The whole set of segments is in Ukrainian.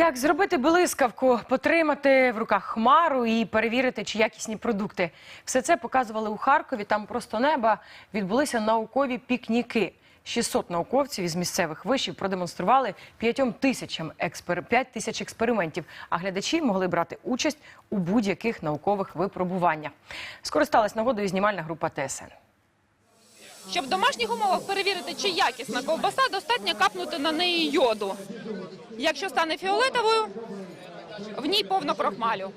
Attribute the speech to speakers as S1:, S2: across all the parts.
S1: Як зробити блискавку, потримати в руках хмару і перевірити, чи якісні продукти? Все це показували у Харкові. Там просто неба відбулися наукові пікніки. 600 науковців із місцевих вишів продемонстрували 5 тисячам експер... 5 тисяч експериментів, а глядачі могли брати участь у будь-яких наукових випробуваннях. Скористалась нагодою знімальна група ТСН.
S2: Щоб в домашніх умовах перевірити, чи якісна ковбаса, достатньо капнути на неї йоду. Якщо стане фіолетовою, в ній повно крохмалю.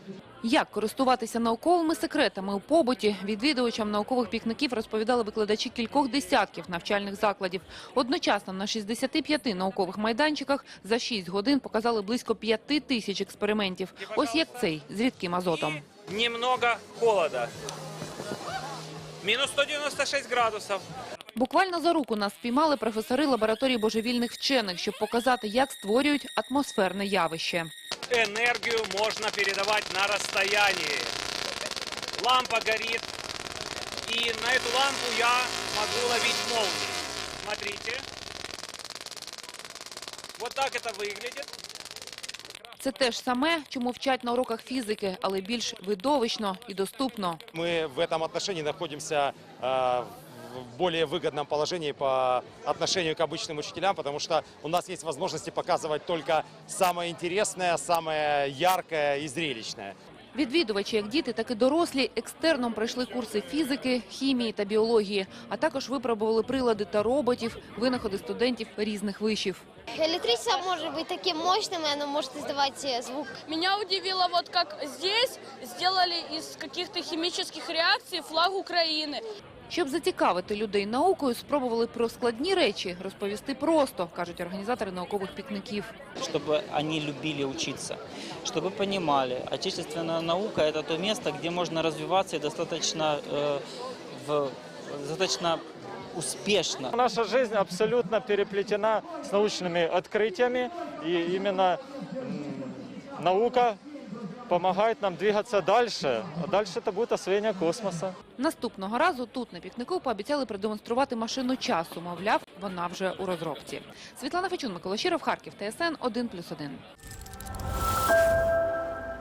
S2: Як користуватися науковими секретами у побуті, відвідувачам наукових пікників розповідали викладачі кількох десятків навчальних закладів. Одночасно на 65 наукових майданчиках за 6 годин показали близько 5 тисяч експериментів. Ось як цей з рідким азотом.
S3: немного холода. Минус 196 градусов.
S2: Буквально за руку нас спіймали професори лабораторії божевільних вчених, щоб показати, як створюють атмосферне явище.
S3: Энергию можно передавать на расстоянии. Лампа горит. И на эту лампу я могу ловить молнии. Смотрите. Вот так это выглядит.
S2: Це те ж саме, чому вчать на уроках фізики, але більш видовищно і доступно.
S4: Мы в этом отношении находимся э, в более выгодном положении по отношению к обычным учителям, потому что у нас есть возможности показывать только самое интересное, самое яркое и зрелищное.
S2: Відвідувачі, як діти, так і дорослі, екстерном пройшли курси фізики, хімії та біології, а також випробували прилади та роботів, винаходи студентів різних вишів.
S5: Электричество может быть таким мощным, и оно может издавать э, звук.
S6: Меня удивило, вот как здесь сделали из каких-то химических реакций флаг Украины.
S2: Щоб зацікавити людей наукою, спробували про складні речі розповісти просто, кажуть організатори наукових пікників.
S7: чтобы они любили учиться, чтобы понимали, отечественная наука – это то место, где можно развиваться и достаточно, э, в, достаточно успешно.
S8: Наша жизнь абсолютно переплетена с научными открытиями, и именно м, наука помогает нам двигаться дальше, а дальше это будет освоение космоса.
S2: Наступного разу тут на пікнику пообіцяли продемонструвати машину часу. Мовляв, вона вже у розробці. Світлана Фечун, Микола Щиров, Харків, ТСН 1+,1.